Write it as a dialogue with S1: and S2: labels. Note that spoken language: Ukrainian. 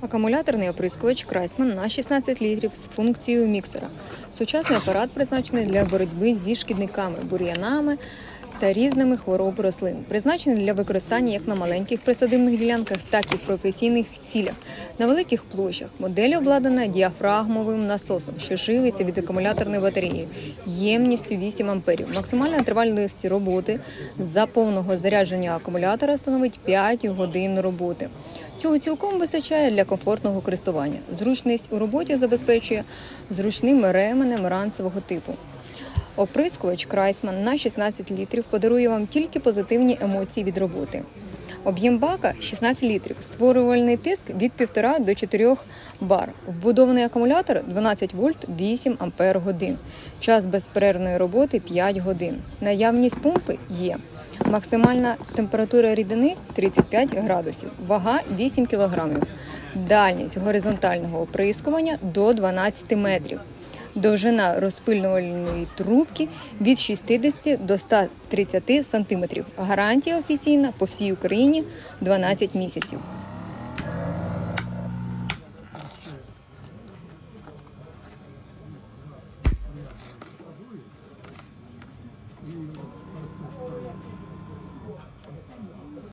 S1: Акумуляторний оприскувач Крайсман на 16 літрів з функцією міксера. Сучасний апарат призначений для боротьби зі шкідниками, бур'янами та різними хвороб рослин. Призначений для використання як на маленьких присадибних ділянках, так і в професійних цілях. На великих площах модель обладнана діафрагмовим насосом, що живиться від акумуляторної батареї ємністю 8 амперів. Максимальна тривалість роботи за повного зарядження акумулятора становить 5 годин роботи. Цього цілком вистачає для комфортного користування. Зручність у роботі забезпечує зручним ременем ранцевого типу. Оприскувач Крайсман на 16 літрів подарує вам тільки позитивні емоції від роботи. Об'єм бака 16 літрів, створювальний тиск від 1,5 до 4 бар. Вбудований акумулятор 12 вольт 8 ампер годин. Час безперервної роботи 5 годин. Наявність помпи є. Максимальна температура рідини 35 градусів, вага 8 кілограмів. Дальність горизонтального оприскування до 12 метрів. Довжина розпилювальної трубки від 60 до 130 см. Гарантія офіційна по всій Україні 12 місяців.